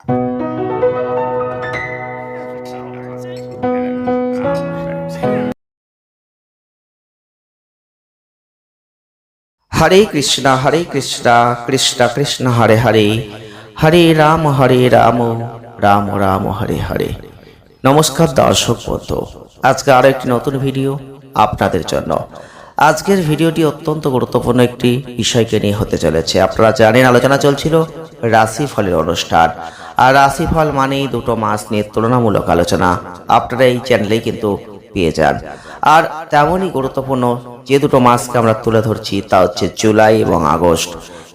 হরে কৃষ্ণ হরে কৃষ্ণ কৃষ্ণ কৃষ্ণ হরে হরে হরে রাম হরে রাম রাম রাম হরে হরে নমস্কার দর্শক বন্ধু, আজকে আরও একটি নতুন ভিডিও আপনাদের জন্য। আজকের ভিডিওটি অত্যন্ত গুরুত্বপূর্ণ একটি বিষয়কে নিয়ে হতে চলেছে। আপনারা জানেন, আলোচনা চলছিল রাশি ফলের অনুষ্ঠান। আর রাশি ফল মানেই দুটো মাস নিয়ে তুলনামূলক আলোচনা। আপনারা এই চ্যানেলেই কিন্তু পেয়ে যান। আর তেমনই গুরুত্বপূর্ণ, যে দুটো মাসকে আমরা তুলে ধরছি তা হচ্ছে জুলাই এবং আগস্ট।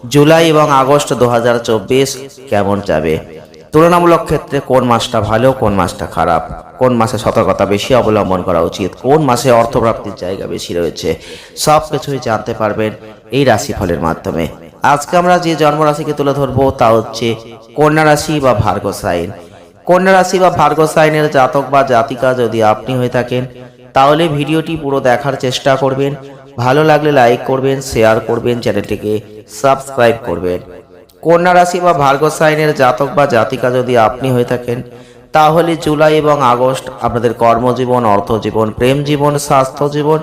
জুলাই এবং আগস্ট দু হাজার চব্বিশ কেমন যাবে? তুলনামূলক ক্ষেত্রে কোন মাসটা ভালো, কোন মাসটা খারাপ? কোন মাসে সতর্কতা বেশি অবলম্বন করা উচিত? কোন মাসে অর্থপ্রাপ্তির জায়গা বেশি রয়েছে? সব কিছুই জানতে পারবেন এই রাশিফলের মাধ্যমে। আজকে আমরা যে জন্মরাশিকে তুলে ধরবো তা হচ্ছে কন্যা রাশি বা ভার্গ সাইন। কন্যা রাশি বা ভার্গ সাইনের জাতক বা জাতিকা যদি আপনি হয়ে থাকেন, তাহলে ভিডিওটি পুরো দেখার চেষ্টা করবেন। ভালো লাগলে লাইক করবেন, শেয়ার করবেন, চ্যানেলটিকে সাবস্ক্রাইব করবেন। কন্যা রাশি বা ভার্গ সাইনের জাতক বা জাতিকা যদি আপনি হয়ে থাকেন, তাহলে জুলাই এবং আগস্ট আপনাদের কর্মজীবন, অর্থজীবন, প্রেম জীবন, স্বাস্থ্য জীবন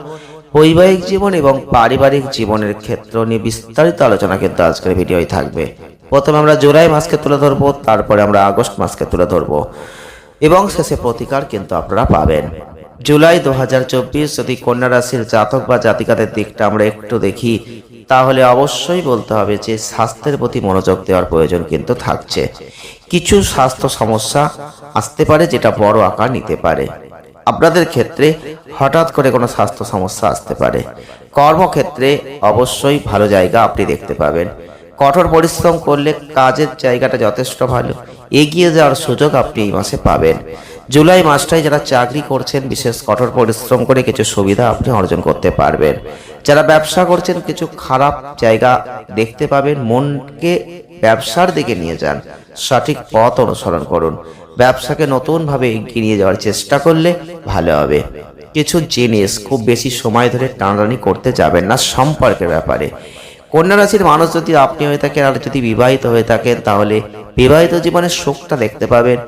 বৈবাহিক জীবন এবং পারিবারিক জীবনের ক্ষেত্র নিয়ে বিস্তারিত আলোচনা কিন্তু আজকের ভিডিওই থাকবে। প্রথমে আমরা জুলাই মাসকে তুলে ধরবো, তারপরে আমরা আগস্ট মাসকে তুলে ধরবো। এবং শেষে প্রতিকার কিন্তু আপনারা পাবেন। জুলাই দু হাজার চব্বিশ যদি কন্যা রাশির জাতক বা জাতিকাদের দিকটা আমরা একটু দেখি, তাহলে অবশ্যই বলতে হবে যে স্বাস্থ্যের প্রতি মনোযোগ দেওয়ার প্রয়োজন কিন্তু থাকছে। কিছু স্বাস্থ্য সমস্যা আসতে পারে যেটা বড় আকার নিতে পারে। আপনাদের ক্ষেত্রে হঠাৎ করে কোনো স্বাস্থ্য সমস্যা আসতে পারে। কর্মক্ষেত্রে অবশ্যই ভালো জায়গা আপনি দেখতে পাবেন। কঠোর পরিশ্রম করলে কাজের জায়গাটা যথেষ্ট ভালো। এগিয়ে যাওয়ার সুযোগ আপনি এই মাসে পাবেন। জুলাই মাসটায় যারা চাকরি করছেন, বিশেষ কঠোর পরিশ্রম করে কিছু সুবিধা আপনি অর্জন করতে পারবেন। যারা ব্যবসা করছেন, কিছু খারাপ জায়গা দেখতে পাবেন। মনকে ব্যবসার দিকে নিয়ে যান। সঠিক পথ অনুসরণ করুন। ব্যবসাকে নতুনভাবে এগিয়ে নিয়ে যাওয়ার চেষ্টা করলে ভালো হবে। কিছু জিনিস খুব বেশি সময় ধরে টানাটানি করতে যাবেন না সম্পর্কের ব্যাপারে। কন্যা রাশির মানুষ যদি আপনি হয়ে থাকেন আর যদি বিবাহিত হয়ে থাকেন, তাহলে বিবাহিত জীবনের সুখটা দেখতে পাবেন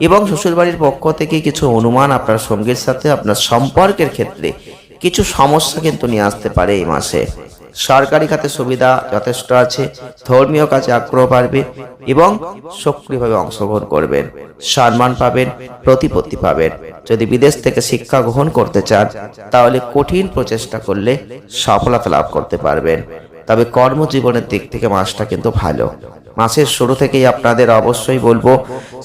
এবং শ্বশুরবাড়ির পক্ষ থেকে কিছু অনুমান আপনার সঙ্গীর সাথে আপনার সম্পর্কের ক্ষেত্রে কিছু সমস্যা কিন্তু নিয়ে আসতে পারে এই মাসে। সরকারি খাতে সুবিধা যথেষ্ট আছে, ধর্মীয় কাজে আগ্রহ বাড়বে এবং সক্রিয়ভাবে অংশগ্রহণ করবেন, সম্মান পাবেন, প্রতিপত্তি পাবেন। যদি বিদেশ থেকে শিক্ষা গ্রহণ করতে চান, তাহলে কঠিন প্রচেষ্টা করলে সফলতা লাভ করতে পারবেন। তবে কর্মজীবনের দিক থেকে মাসটা কিন্তু ভালো। মাসের শুরু থেকেই আপনাদের অবশ্যই বলব,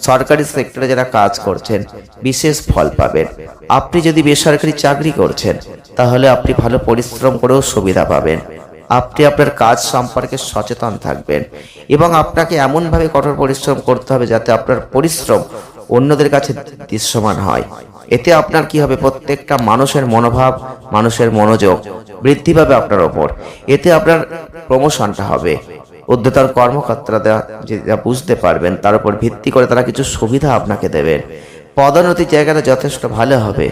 সরকারি সেক্টরে যারা কাজ করছেন, বিশেষ ফল পাবেন। আপনি যদি বেসরকারি চাকরি করছেন, তাহলে আপনি ভালো পরিশ্রম করেও সুবিধা পাবেন। আপনি আপনার কাজ সম্পর্কে সচেতন থাকবেন এবং আপনাকে এমনভাবে কঠোর পরিশ্রম করতে হবে যাতে আপনার পরিশ্রম অন্যদের কাছে দৃশ্যমান হয়। এতে আপনার কি হবে? প্রত্যেকটা মানুষের মনোভাব, মানুষের মনোযোগ বৃদ্ধি পাবে আপনার ওপর। এতে আপনার প্রমোশনটা হবে। উদ্যতার কর্মকর্তারা যেটা বুঝতে পারবেন, তার উপর ভিত্তি করে তারা কিছু সুবিধা আপনাকে দেবেন পদোন্নতির জায়গাটা যথেষ্ট ভালো হবে।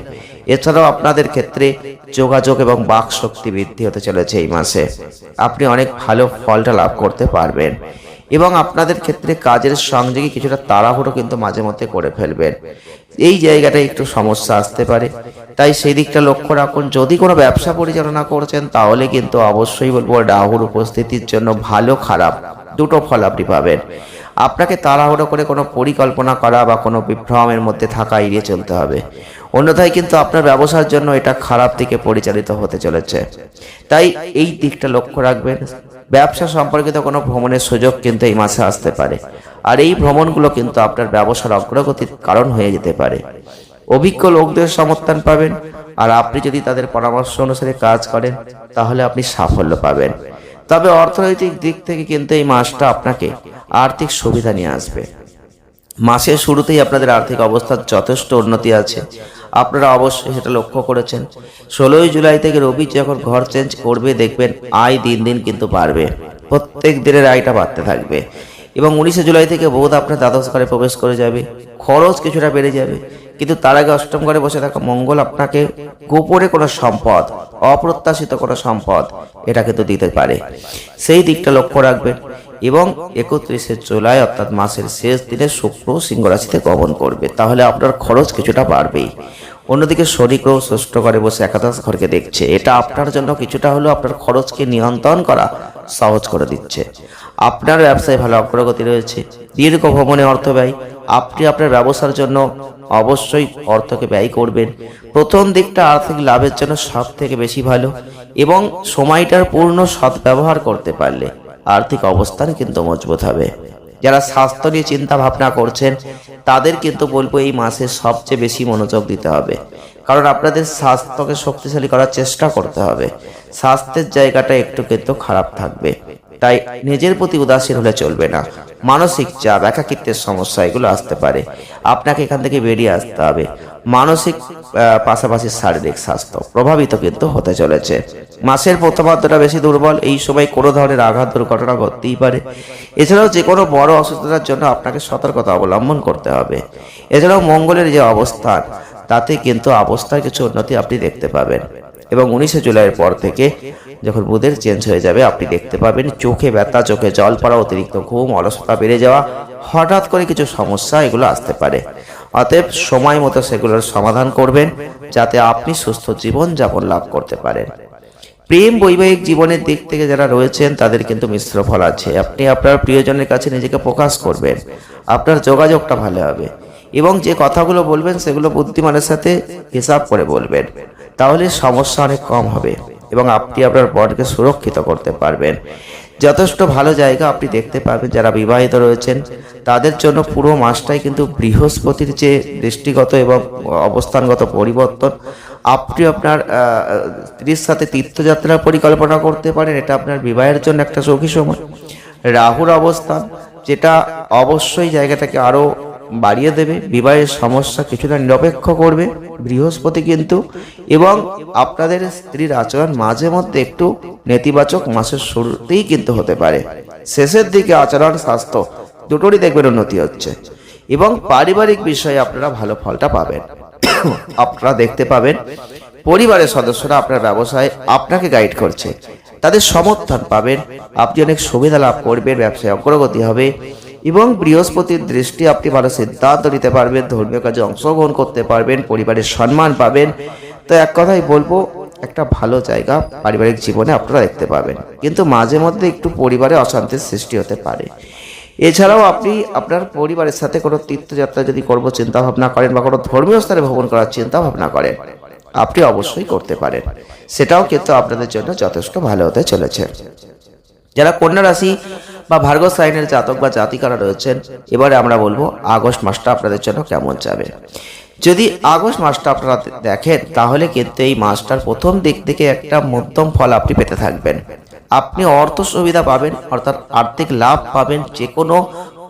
এছাড়াও আপনাদের ক্ষেত্রে যোগাযোগ এবং বাক শক্তি বৃদ্ধি হতে চলেছে এই মাসে। আপনি অনেক ভালো ফলটা লাভ করতে পারবেন। এবং আপনাদের ক্ষেত্রে কাজের সংযোগে কিছুটা তাড়াহুড়ো কিন্তু মাঝে মধ্যে করে ফেলবেন। এই জায়গাটায় একটু সমস্যা আসতে পারে। তাই সেই দিকটা লক্ষ্য রাখুন, যদি কোনো ব্যবসা পরিচালনা করছেন, তাহলে কিন্তু অবশ্যই বলব রাহুর উপস্থিতির জন্য ভালো, খারাপ দুটো ফল আপনি পাবেন। আপনাকে তাড়াহুড়ো করে কোনো পরিকল্পনা করা বা কোনো বিভ্রমের মধ্যে থাকা এড়িয়ে চলতে হবে। অন্যথায় কিন্তু আপনার ব্যবসার জন্য এটা খারাপ দিকে পরিচালিত হতে চলেছে। তাই এই দিকটা লক্ষ্য রাখবেন। ব্যবসা সম্পর্কিত কোনো ভ্রমণের সুযোগ কিন্তু এই মাসে আসতে পারে। আর এই ভ্রমণগুলো কিন্তু আপনার ব্যবসার অগ্রগতির কারণ হয়ে যেতে পারে। অভিজ্ঞ লোকদের সমর্থন পাবেন, আর আপনি যদি তাদের পরামর্শ অনুসারে কাজ করেন, তাহলে আপনি সাফল্য পাবেন। তবে অর্থনৈতিক দিক থেকে কিন্তু এই মাসটা আপনাকে আর্থিক সুবিধা নিয়ে আসবে। মাসের শুরুতেই আপনাদের আর্থিক অবস্থার যথেষ্ট উন্নতি আছে। আপনারা অবশ্যই সেটা লক্ষ্য করেছেন। ষোলোই জুলাই থেকে রবি যখন ঘর চেঞ্জ করবে, দেখবেন আয় দিন দিন কিন্তু বাড়বে। প্রত্যেক দিনের আয়টা বাড়তে থাকবে। এবং উনিশে জুলাই থেকে বোধ আপনার দ্বাদশ ঘরে প্রবেশ করে যাবে। খরচ কিছুটা বেড়ে যাবে। কিন্তু তার আগে অষ্টম ঘরে বসে থাকা মঙ্গল আপনাকে গোপনে কোনো সম্পদ, অপ্রত্যাশিত কোনো সম্পদ, এটা কিন্তু দিতে পারে। সেই দিকটা লক্ষ্য রাখবেন। এবং একত্রিশে জুলাই অর্থাৎ মাসের শেষ দিনে শুক্র সিংহ রাশিতে গমন করবে। তাহলে আপনার খরচ কিছুটা বাড়বেই। অন্যদিকে শনি গ্রহ ষষ্ঠ ঘরে বসে একাদশ ঘরকে দেখছে। এটা আপনার জন্য কিছুটা হলেও আপনার খরচকে নিয়ন্ত্রণ করা সহজ করে দিচ্ছে। আপনার ব্যবসায় ভালো অগ্রগতি রয়েছে। দীর্ঘ ভ্রমণে অর্থ ব্যয়। আপনি আপনার ব্যবসার জন্য অবশ্যই অর্থকে ব্যয় করবেন। প্রথম দিকটা আর্থিক লাভের জন্য সব থেকে বেশি ভালো এবং সময়টার পূর্ণ সদ্ব্যবহার করতে পারলে। আর্থিক অবস্থান কিন্তু মজবুত হবে। যারা স্বাস্থ্য নিয়ে চিন্তা ভাবনা করছেন, তাদের কিন্তু বলব এই মাসে সবচেয়ে বেশি মনোযোগ দিতে হবে। কারণ আপনাদের স্বাস্থ্যকে শক্তিশালী করার চেষ্টা করতে হবে। স্বাস্থ্যের জায়গাটা একটু কিন্তু খারাপ থাকবে। তাই নিজের প্রতি উদাসীন হলে চলবে না। মানসিক চাপ, একাকিত্বের সমস্যা, এগুলো আসতে পারে। আপনাকে এখান থেকে বেরিয়ে আসতে হবে। মানসিক পাশাপাশি শারীরিক স্বাস্থ্য প্রভাবিত কিন্তু হতে চলেছে। মাসের প্রথমার্ধটা বেশি দুর্বল, এই সময় কোনো ধরনের আঘাত, দুর্ঘটনা ঘটতেই পারে। এছাড়াও যে কোনো বড় অসুস্থতার জন্য আপনাকে সতর্কতা অবলম্বন করতে হবে। এছাড়াও মঙ্গলের যে অবস্থান, তাতে কিন্তু অবস্থার কিছু উন্নতি আপনি দেখতে পাবেন। এবং উনিশে জুলাইয়ের পর থেকে যখন বুধের চেঞ্জ হয়ে যাবে, আপনি দেখতে পাবেন চোখে ব্যথা, চোখে জল পড়া, অতিরিক্ত ঘুম, অলসতা বেড়ে যাওয়া, হঠাৎ করে কিছু সমস্যা এগুলো আসতে পারে। অতএব সময় মতো সেগুলোর সমাধান করবেন, যাতে আপনি সুস্থ জীবন যাপন লাভ করতে পারেন। প্রেম বৈবাহিক জীবনের দিক থেকে যারা রয়েছেন, তাদের কিন্তু মিশ্র ফল আছে। আপনি আপনার প্রিয়জনের কাছে নিজেকে প্রকাশ করবেন। আপনার যোগাযোগটা ভালো হবে। এবং যে কথাগুলো বলবেন, সেগুলো বুদ্ধিমানের সাথে হিসাব করে বলবেন। তাহলে সমস্যা অনেক কম হবে এবং আপনি আপনার বরকে সুরক্ষিত করতে পারবেন। যথেষ্ট ভালো জায়গা আপনি দেখতে পাবেন যারা বিবাহিত রয়েছেন। তাদের জন্য পুরো মাসটাই কিন্তু বৃহস্পতির যে দৃষ্টিগত এবং অবস্থানগত পরিবর্তন, আপনি আপনার স্ত্রীর সাথে তীর্থযাত্রার পরিকল্পনা করতে পারেন, এটা আপনার বিবাহের জন্য একটা সৌখী সময়। রাহুর অবস্থান, যেটা অবশ্যই জায়গাটাকে আরও বাড়িয়ে দেবে, বিবাহের সমস্যা কিছুটা নিরপেক্ষ করবে, বৃহস্পতি কিন্তু, এবং আপনাদের স্ত্রীর আচরণ মাঝে মধ্যে একটু নেতিবাচক মাসের শুরুতেই কিন্তু হতে পারে। শেষের দিকে আচরণ, স্বাস্থ্য, দুটোরই দেখবেন উন্নতি হচ্ছে। এবং পারিবারিক বিষয়ে আপনারা ভালো ফলটা পাবেন। আপনারা দেখতে পাবেন, পরিবারের সদস্যরা আপনার ব্যবসায় আপনাকে গাইড করছে। তাদের সমর্থন পাবেন, আপনি অনেক সুবিধা লাভ করবেন, ব্যবসায় অগ্রগতি হবে। এবং বৃহস্পতির দৃষ্টি আপনি ভালো সিদ্ধান্ত নিতে পারবেন, ধর্মীয় কাজে অংশগ্রহণ করতে পারবেন, পরিবারের সম্মান পাবেন। তো এক কথাই বলব, একটা ভালো জায়গা পারিবারিক জীবনে আপনারা দেখতে পাবেন। কিন্তু মাঝে মধ্যে একটু পরিবারে অশান্তির সৃষ্টি হতে পারে। এছাড়াও আপনি আপনার পরিবারের সাথে কোনো তীর্থযাত্রা যদি করব চিন্তা ভাবনা করেন বা কোনো ধর্মীয় স্থানে ভ্রমণ করার চিন্তা ভাবনা করেন, আপনি অবশ্যই করতে পারেন। সেটাও কিন্তু আপনাদের জন্য যথেষ্ট ভালো হতে চলেছে। যারা কন্যা রাশি বা ভার্গ সাইনের জাতক বা জাতিকারা রয়েছেন, এবারে আমরা বলব আগস্ট মাসটা আপনাদের জন্য কেমন যাবে। যদি আগস্ট মাসটা আপনারা দেখেন, তাহলে কিন্তু এই মাসটার প্রথম দিক থেকে একটা মধ্যম ফল আপনি পেতে থাকবেন। আপনি অর্থ সুবিধা পাবেন, অর্থাৎ আর্থিক লাভ পাবেন যে কোনো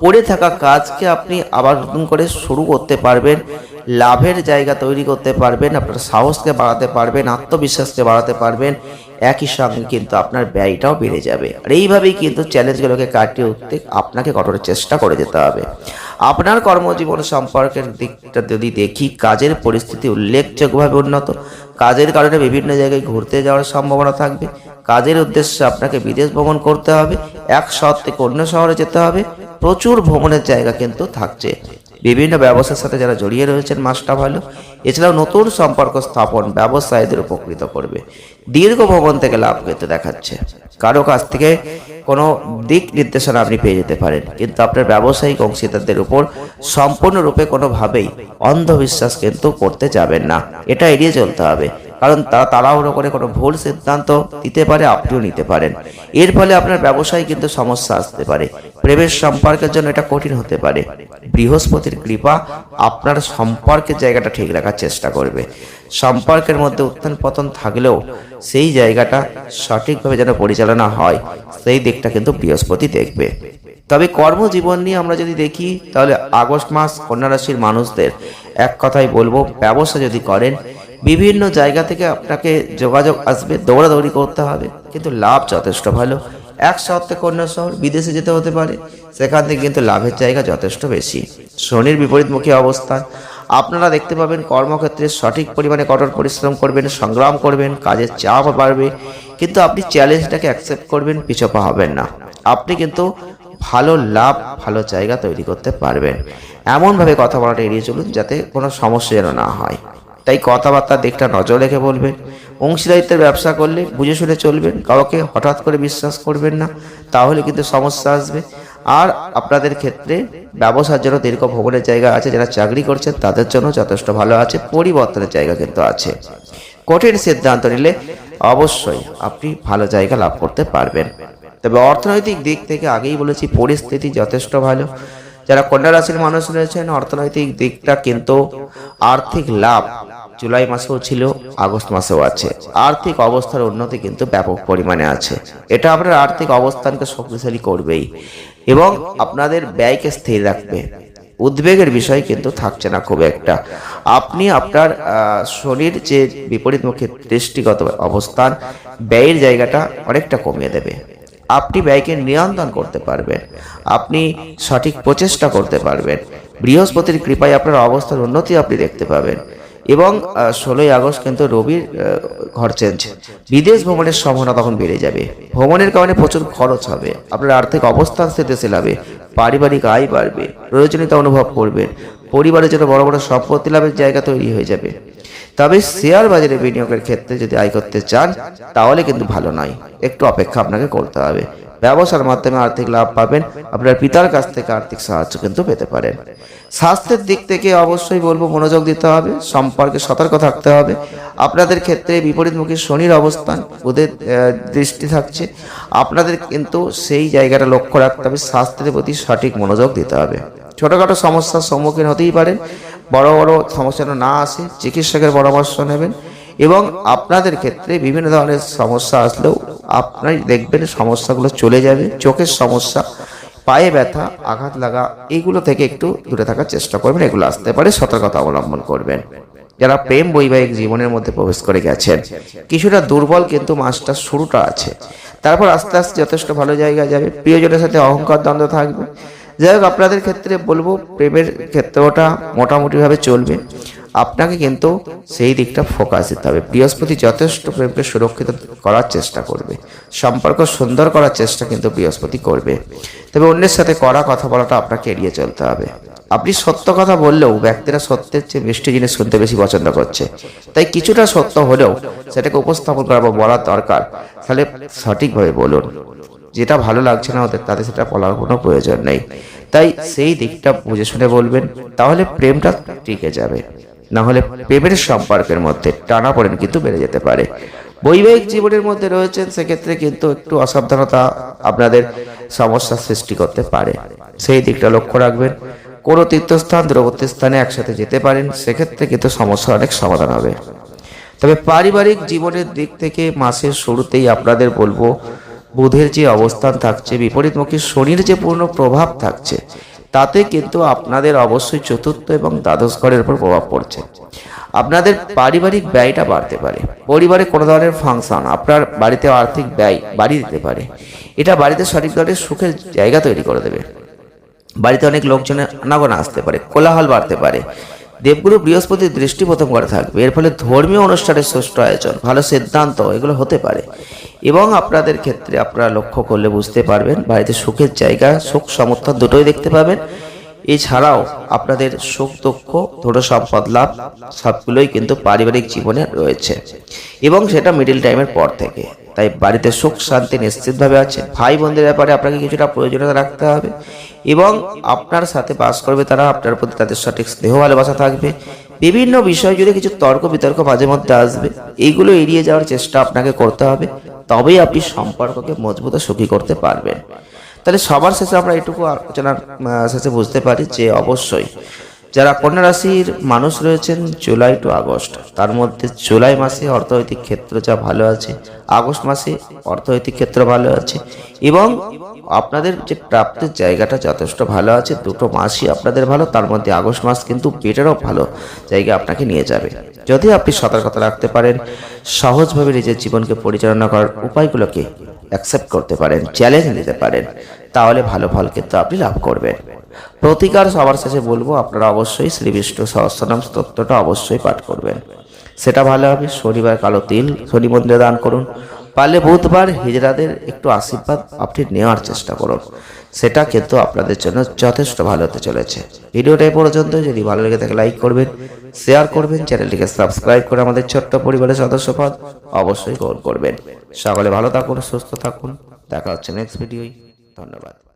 পড়ে থাকা কাজকে আপনি আবার নতুন করে শুরু করতে পারবেন। লাভের জায়গা তৈরি করতে পারবেন, আপনার সাহসকে বাড়াতে পারবেন, আত্মবিশ্বাসকে বাড়াতে পারবেন, একই সঙ্গে কিন্তু আপনার ব্যয়টাও বেড়ে যাবে। আর এইভাবেই কিন্তু চ্যালেঞ্জগুলোকে কাটিয়ে উঠতে আপনাকে কঠোর চেষ্টা করে যেতে হবে। আপনার কর্মজীবন সম্পর্কের দিকটা যদি দেখি, কাজের পরিস্থিতি উল্লেখযোগ্যভাবে উন্নত, কাজের কারণে বিভিন্ন জায়গায় ঘুরতে যাওয়ার সম্ভাবনা থাকবে, কাজের উদ্দেশ্যে আপনাকে বিদেশ ভ্রমণ করতে হবে, এক শহর থেকে অন্য শহরে যেতে হবে, প্রচুর ভ্রমণের জায়গা কিন্তু থাকছে। বিভিন্ন ব্যবসার সাথে যারা জড়িয়ে রয়েছেন মাসটা ভালো। এছাড়াও নতুন সম্পর্ক স্থাপন ব্যবসায়ীদের উপকৃত করবে। দীর্ঘ ভবন থেকে লাভ পেতে দেখাচ্ছে। কারও কাছ থেকে কোনো দিক নির্দেশনা আপনি পেয়ে যেতে পারেন। কিন্তু আপনার ব্যবসায়িক অংশীদারদের উপর সম্পূর্ণরূপে কোনোভাবেই অন্ধবিশ্বাস কিন্তু করতে যাবেন না। এটা এড়িয়ে চলতে হবে। কারণ তারা তাড়াহুড়ো করে কোনো ভুল সিদ্ধান্ত দিতে পারে, আপনিও নিতে পারেন। এর ফলে আপনার ব্যবসায় কিন্তু সমস্যা আসতে পারে। প্রেমের সম্পর্কের জন্য এটা কঠিন হতে পারে। বৃহস্পতির কৃপা আপনার সম্পর্কের জায়গাটা ঠিক রাখার চেষ্টা করবে। সম্পর্কের মধ্যে উত্থান পতন থাকলেও সেই জায়গাটা সঠিকভাবে যেন পরিচালনা হয়, সেই দিকটা কিন্তু বৃহস্পতি দেখবে। তবে কর্মজীবন নিয়ে আমরা যদি দেখি, তাহলে আগস্ট মাস কন্যা রাশির মানুষদের এক কথাই বলব, ব্যবসা যদি করেন বিভিন্ন জায়গা থেকে আপনাকে যোগাযোগ আসবে, দৌড়াদৌড়ি করতে হবে, কিন্তু লাভ যথেষ্ট ভালো। এক শহর থেকে অন্য শহর বিদেশে যেতে হতে পারে, সেখান থেকে কিন্তু লাভের জায়গা যথেষ্ট বেশি। শনির বিপরীতমুখী অবস্থান, আপনারা দেখতে পাবেন কর্মক্ষেত্রে সঠিক পরিমাণে কঠোর পরিশ্রম করবেন, সংগ্রাম করবেন, কাজের চাপ বাড়বে, কিন্তু আপনি চ্যালেঞ্জটাকে অ্যাকসেপ্ট করবেন, পিছপা হবেন না। আপনি কিন্তু ভালো লাভ, ভালো জায়গা তৈরি করতে পারবেন। এমনভাবে কথা বলাটা এড়িয়ে চলুন, যাতে কোনো সমস্যা যেন না হয়। তাই কথাবার্তার দিকটা নজর রেখে বলবেন। অংশীদারিত্বের ব্যবসা করলে বুঝে শুনে চলবেন, কাউকে হঠাৎ করে বিশ্বাস করবেন না, তাহলে কিন্তু সমস্যা আসবে। আর আপনাদের ক্ষেত্রে ব্যবসার জন্য দীর্ঘ ভ্রমণের জায়গা আছে, যারা চাকরি করছেন তাদের জন্য যথেষ্ট ভালো আছে, পরিবর্তনের জায়গা কিন্তু আছে। কঠিন সিদ্ধান্ত নিলে অবশ্যই আপনি ভালো জায়গা লাভ করতে পারবেন। তবে অর্থনৈতিক দিক থেকে আগেই বলেছি, পরিস্থিতি যথেষ্ট ভালো। যারা কন্যা রাশির মানুষ রয়েছেন, অর্থনৈতিক দিকটা কিন্তু আর্থিক লাভ। জুলাই মাসেও ছিল, আগস্ট মাসেও আছে। আর্থিক অবস্থার উন্নতি কিন্তু ব্যাপক পরিমাণে আছে। এটা আপনার আর্থিক অবস্থানকে শক্তিশালী করবেই এবং আপনাদের ব্যয়কে স্থির রাখবে। উদ্বেগের বিষয় কিন্তু থাকছে না খুব একটা। আপনি আপনার শরীর যে বিপরীতমুখী দৃষ্টিগত অবস্থান, ব্যয়ের জায়গাটা অনেকটা কমিয়ে দেবে। আপনি ব্যয়কে নিয়ন্ত্রণ করতে পারবেন। আপনি সঠিক প্রচেষ্টা করতে পারবেন। বৃহস্পতির কৃপায় আপনার অবস্থার উন্নতি আপনি দেখতে পাবেন। এবং ষোলোই আগস্ট কিন্তু রবির ঘর চেঞ্জ বিদেশ ভ্রমণের সম্ভাবনা তখন বেড়ে যাবে। ভ্রমণের কারণে প্রচুর খরচ হবে। আপনার আর্থিক অবস্থান স্থিতিশীল হবে। পারিবারিক আয় বাড়বে। প্রয়োজনীয়তা অনুভব করবেন পরিবারের জন্য বড় বড় সম্পত্তি লাভের জায়গা তৈরি হয়ে যাবে। তবে শেয়ার বাজারে বিনিয়োগের ক্ষেত্রে যদি আয় করতে চান, তাহলে কিন্তু ভালো নয়। একটু অপেক্ষা আপনাকে করতে হবে। ব্যবসার মাধ্যমে আর্থিক লাভ পাবেন। আপনার পিতার কাছ থেকে আর্থিক সাহায্য কিন্তু পেতে পারেন। স্বাস্থ্যের দিক থেকে অবশ্যই বলব, মনোযোগ দিতে হবে, সম্পর্কে সতর্ক থাকতে হবে। আপনাদের ক্ষেত্রে বিপরীতমুখী শনির অবস্থান ওদের দৃষ্টি থাকছে। আপনাদের কিন্তু সেই জায়গাটা লক্ষ্য রাখতে হবে, স্বাস্থ্যের প্রতি সঠিক মনোযোগ দিতে হবে। ছোটোখাটো সমস্যার সম্মুখীন হতেই পারেন, বড় বড় সমস্যা না আসে, চিকিৎসকের পরামর্শ নেবেন এবং আপনাদের ক্ষেত্রে বিভিন্ন ধরনের সমস্যা আসলেও আপনার দেখবেন সমস্যাগুলো চলে যাবে, চোখের সমস্যা, পায়ে ব্যথা, আঘাত লাগা এইগুলো থেকে একটু দূরে থাকার চেষ্টা করবেন, এগুলো আসতে পারে, সতর্কতা অবলম্বন করবেন। যারা প্রেম বৈবাহিক জীবনের মধ্যে প্রবেশ করে গেছেন, কিছুটা দুর্বল কিন্তু মাসটা শুরুটা আছে। তারপর আস্তে আস্তে যথেষ্ট ভালো জায়গায় যাবে, প্রিয়জনের সাথে অহংকার দ্বন্দ্ব থাকবে। যাই হোক, আপনাদের ক্ষেত্রে বলব, প্রেমের ক্ষেত্রটা মোটামুটিভাবে চলবে। আপনাকে কিন্তু সেই দিকটা ফোকাস দিতে হবে। বৃহস্পতি যথেষ্ট প্রেমকে সুরক্ষিত করার চেষ্টা করবে। সম্পর্ক সুন্দর করার চেষ্টা কিন্তু বৃহস্পতি করবে। তবে অন্যের সাথে কড়া কথা বলাটা আপনাকে এড়িয়ে চলতে হবে। আপনি সত্য কথা বললেও ব্যক্তিরা সত্যের চেয়ে মিষ্টি জিনিস শুনতে বেশি পছন্দ করছে। তাই কিছুটা সত্য হলেও সেটাকে উপস্থাপন করা বা বলার দরকার, তাহলে সঠিকভাবে বলুন। যেটা ভালো লাগছে না ওদের তাদের সেটা বলার কোনো প্রয়োজন নেই। তাই সেই দিকটা বুঝে শুনে বলবেন, তাহলে প্রেমটা টিকে যাবে। না হলে প্রেমের সম্পর্কের মধ্যে টানা পড়েন কিন্তু বেড়ে যেতে পারে। বৈবাহিক জীবনের মধ্যে রয়েছেন, সেক্ষেত্রে কিন্তু একটু অসাবধানতা আপনাদের সমস্যার সৃষ্টি করতে পারে। সেই দিকটা লক্ষ্য রাখবেন। কোনো তীর্থস্থান দূরবর্তী স্থানে একসাথে যেতে পারেন, সেক্ষেত্রে কিন্তু সমস্যা অনেক সমাধান হবে। তবে পারিবারিক জীবনের দিক থেকে মাসের শুরুতেই আপনাদের বলব, বুধের যে অবস্থান থাকছে, বিপরীতমুখী শনির যে পূর্ণ প্রভাব থাকছে তাতে কিন্তু আপনাদের অবশ্যই চতুর্থ এবং দ্বাদশ ঘরের উপর প্রভাব পড়ছে। আপনাদের পারিবারিক ব্যয়টা বাড়তে পারে। পরিবারে কোনো ধরনের ফাংশন, আপনার বাড়িতে আর্থিক ব্যয় বাড়িয়ে দিতে পারে। এটা বাড়িতে সঠিক ধরনের সুখের জায়গা তৈরি করে দেবে। বাড়িতে অনেক লোকজনের আনাগোনা আসতে পারে, কোলাহল বাড়তে পারে। দেবগুরু বৃহস্পতির দৃষ্টি প্রথম করে থাকবে। এর ফলে ধর্মীয় অনুষ্ঠানের সুষ্ঠু আয়োজন, ভালো সিদ্ধান্ত, এগুলো হতে পারে। এবং আপনাদের ক্ষেত্রে আপনারা লক্ষ্য করলে বুঝতে পারবেন, বাড়িতে সুখের জায়গা, সুখ সমর্থন দুটোই দেখতে পাবেন। এছাড়াও আপনাদের সুখ দুঃখ ধরো সম্পদ লাভ, সবগুলোই কিন্তু পারিবারিক জীবনে রয়েছে। এবং সেটা মিডিল টাইমের পর থেকে। তাই বাড়িতে সুখ, শান্তি নিশ্চিতভাবে আছে। ভাই বোনদের ব্যাপারে আপনাকে কিছুটা প্রয়োজনীয়তা রাখতে হবে এবং আপনার সাথে বাস করবে তারা, আপনার প্রতি তাদের সঠিক স্নেহ, ভালোবাসা থাকবে। বিভিন্ন বিষয় জুড়ে কিছু তর্ক বিতর্ক মাঝে মধ্যে আসবে। এইগুলো এড়িয়ে যাওয়ার চেষ্টা আপনাকে করতে হবে। তবেই আপনি সম্পর্ককে মজবুত সুখী করতে পারবেন। তাহলে সবার শেষে আমরা এটুকু আলোচনার শেষে বুঝতে পারি যে অবশ্যই যারা কন্যা রাশির মানুষ রয়েছেন, জুলাই টু আগস্ট, তার মধ্যে জুলাই মাসে অর্থনৈতিক ক্ষেত্র যা ভালো আছে, আগস্ট মাসে অর্থনৈতিক ক্ষেত্র ভালো আছে এবং আপনাদের যে প্রাপ্তির জায়গাটা যথেষ্ট ভালো আছে, দুটো মাসই আপনাদের ভালো, তার মধ্যে আগস্ট মাস কিন্তু বেটারও ভালো জায়গা আপনাকে নিয়ে যাবে। যদি আপনি সতর্কতা রাখতে পারেন, সহজভাবে নিজের জীবনকে পরিচালনা করার উপায়গুলোকে অ্যাকসেপ্ট করতে পারেন চ্যালেঞ্জ নিতে পারেন, তাহলে ভালো ফল কিন্তু আপনি লাভ করবেন। প্রতিকার সবার শেষে বলব, আপনারা অবশ্যই শ্রী বিষ্ণু সহস্রনাম স্তোত্রটা অবশ্যই পাঠ করবেন। সেটা ভালো হবে, শনিবার কালো তিল, শনি মন্দিরে দান করুন। পারলে বুধবার হিজড়াদের একটু আশীর্বাদ আপনি নেওয়ার চেষ্টা করুন। সেটা কিন্তু আপনাদের জন্য যথেষ্ট ভালো হতে চলেছে। ভিডিওটা এ পর্যন্ত, যদি ভালো লেগে থাকে লাইক করবেন, শেয়ার করবেন, চ্যানেলটিকে সাবস্ক্রাইব করে আমাদের ছোট্ট পরিবারের সদস্য পদ অবশ্যই গ্রহণ করবেন। সকলে ভালো থাকুন, সুস্থ থাকুন। দেখা হচ্ছে নেক্সট ভিডিওই ধন্যবাদ।